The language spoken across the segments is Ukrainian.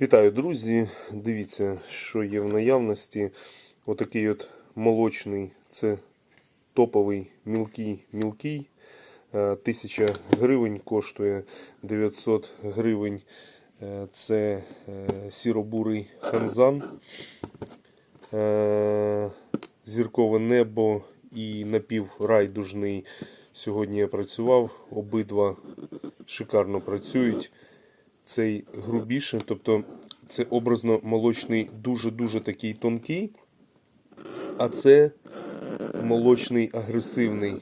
Вітаю, друзі! Дивіться, що є в наявності. Отакий от молочний, це топовий мілкий мілкий. Е, 1000 гривень коштує 900 гривень. Е, Це е, сіробурий ханзан, Е, зіркове небо і напіврайдужний. Сьогодні я працював, обидва шикарно працюють цей грубіше, тобто це образно молочний дуже-дуже такий тонкий, а це молочний агресивний.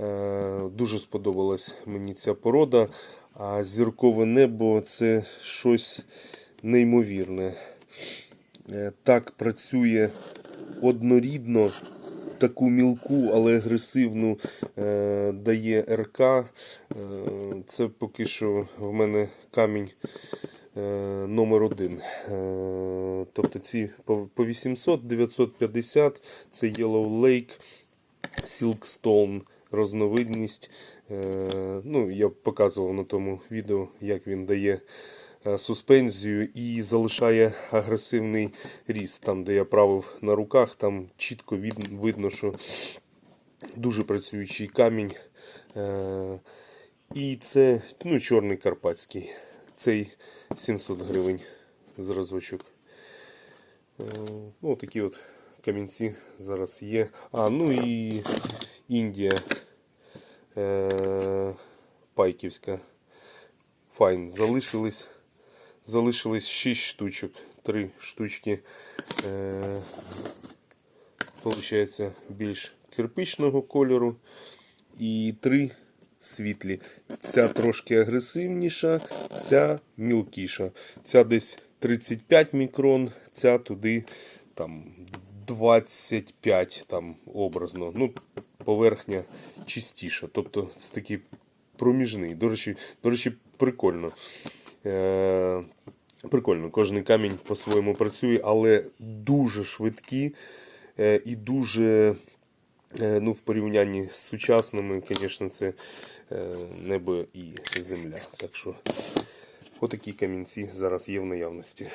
Е, Дуже сподобалась мені ця порода. А зіркове небо це щось неймовірне. Е, Так працює однорідно таку мілку, але агресивну е, дає РК. Е, це поки що в мене камінь е, номер один. Е, тобто ці по, по 800, 950 це Yellow Lake, Silkstone розновидність. Е, ну, я показував на тому відео, як він дає суспензію і залишає агресивний ріст. Там, де я правив на руках, там чітко видно, що дуже працюючий камінь. Е, і це ну, чорний карпатський. Цей 700 гривень зразочок. Е, ну, такі от камінці зараз є. А, ну і Індія е, Пайківська. Файн. Залишились, залишились 6 штучок. 3 штучки. Е, більш кирпичного кольору. І 3 світлі. Ця трошки агресивніша, ця мілкіша. Ця десь 35 мікрон, ця туди там 25 там образно. Ну, поверхня чистіша. Тобто це такий проміжний. До речі, до речі, прикольно. Е, прикольно, кожен камінь по-своєму працює, але дуже швидкі е, і дуже. Е, Ну, в порівнянні з сучасними, звісно, це небо і земля. Так що, отакі камінці зараз є в наявності.